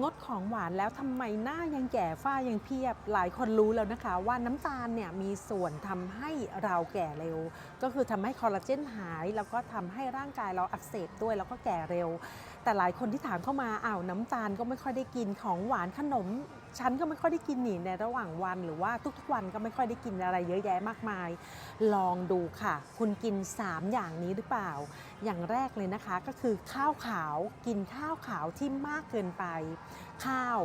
งดของหวานแล้วทำไมหน้ายังแก่ฝ้ายังเพียบ หลายคนรู้แล้วนะคะ ว่าน้ำตาลเนี่ยมีส่วนทำให้เราแก่เร็ว ก็คือทำให้คอลลาเจนหาย แล้วก็ทำให้ร่างกายเราอักเสบด้วยแล้วก็แก่เร็ว แต่หลายคนที่ถามเข้ามาอ้าวน้ำตาลก็ไม่ค่อยได้กินของหวานขนม ฉันก็ไม่ค่อยได้กินหนีในระหว่างวันหรือว่าทุกๆวันก็ไม่ค่อยได้กินอะไรเยอะแยะมากมาย ลองดูค่ะ คุณกิน 3 อย่างนี้หรือเปล่า อย่างแรกเลยนะคะก็คือข้าวขาวกินข้าวขาวที่มากเกินไป ข้าว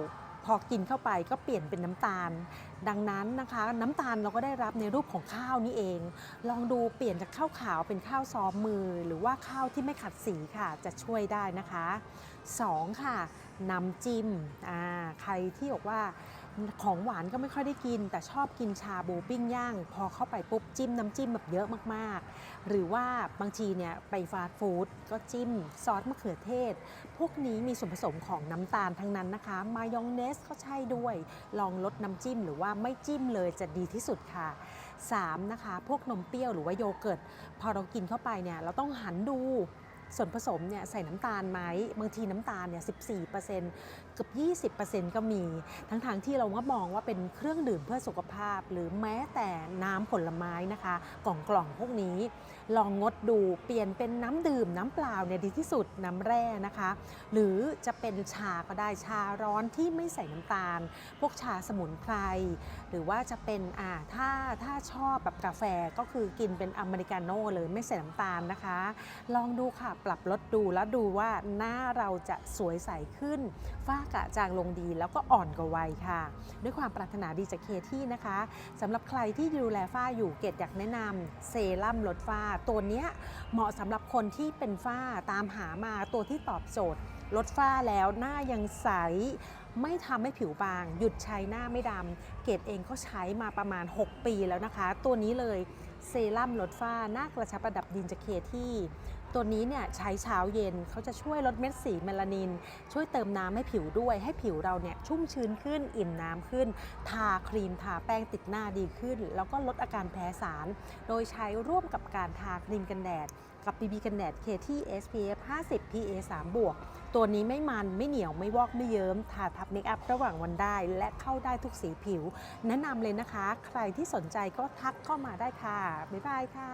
พอกินเข้าไปก็เปลี่ยนเป็นน้ำตาล ดังนั้นนะคะ น้ำตาลเราก็ได้รับในรูปของข้าวนี่เอง ลองดูเปลี่ยนจากข้าวขาวเป็นข้าวซ้อมมือ หรือว่าข้าวที่ไม่ขัดสีค่ะ จะช่วยได้นะคะ 2 ค่ะน้ำจิ้มใครที่บอกว่า ของหวานก็ไม่ค่อยได้กิน แต่ชอบกินชาบูปิ้งย่าง พอเข้าไปปุ๊บจิ้มน้ำจิ้มแบบเยอะมากๆ หรือว่าบางทีเนี่ยไปฟาสต์ฟู้ดก็จิ้มซอสมะเขือเทศ พวกนี้มีส่วนผสมของน้ำตาลทั้งนั้นนะคะ มายองเนสก็ใช่ด้วย ลองลดน้ำจิ้มหรือว่าไม่จิ้มเลยจะดีที่สุดค่ะ 3. นะคะ พวกนมเปรี้ยวหรือว่าโยเกิร์ต พอเรากินเข้าไปเนี่ยเราต้องหันดู ส่วนผสมเนี่ยใส่น้ำตาลไหมบางทีน้ำตาลเนี่ย14%เกือบ 20%ก็มี ทั้งๆทที่เราก็มองว่าเป็นเครื่องดื่มเพื่อสุขภาพ หรือแม้แต่น้ำผลไม้นะคะ กล่องกล่องๆพวกนี้ ลองงดดูเปลี่ยนเป็นน้ำดื่มน้ำเปล่าเนี่ยดีที่สุดน้ำแร่นะคะ หรือจะเป็นชาก็ได้ชาร้อนที่ไม่ใส่น้ำตาล พวกชาสมุนไพรหรือว่าจะเป็นอ่าถ้าถ้าชอบแบบกาแฟก็คือกินเป็นอเมริกาโน่เลยไม่ใส่น้ำตาลนะคะ ลองดูค่ะปรับลดดูแล้วดูว่าหน้าเราจะสวยใสขึ้น ฝ้ากระจางลงดีแล้วก็อ่อนกว่าวัยค่ะ ด้วยความปรารถนาดีจากเคที่นะคะสำหรับใครที่ดูแลฝ้าอยู่เกดอยากแนะนำเซรั่มลดฝ้า ตัวนี้เหมาะสำหรับคนที่เป็นฝ้าตามหามาตัวที่ตอบโจทย์ ลดฝ้าแล้วหน้ายังใส ไม่ทำให้ผิวบาง หยุดใช้หน้าไม่ดำเกดเองก็ใช้มาประมาณ 6 ปีแล้วนะคะ ตัวนี้เลยเซรั่มลดฝ้าหน้ากระชับระดับดินจากเคที่ ตัวนี้เนี่ยใช้เช้าเย็นเขาจะช่วยลดเม็ดสีเมลานิน ช่วยเติมน้ำให้ผิวด้วย ให้ผิวเราเนี่ยชุ่มชื้นขึ้นอิ่มน้ำขึ้น ทาครีมทาแป้งติดหน้าดีขึ้น แล้วก็ลดอาการแพ้สาร โดยใช้ร่วมกับการทาครีมกันแดด กับ BB กันแดด KT SPF 50 PA 3บวกตัวนี้ไม่มันไม่เหนียวไม่วอกไม่เยิ้มทาทับเมคอัพระหว่างวันได้ และเข้าได้ทุกสีผิว แนะนำเลยนะคะ ใครที่สนใจก็ทักเข้ามาได้ค่ะ บ๊ายบายค่ะ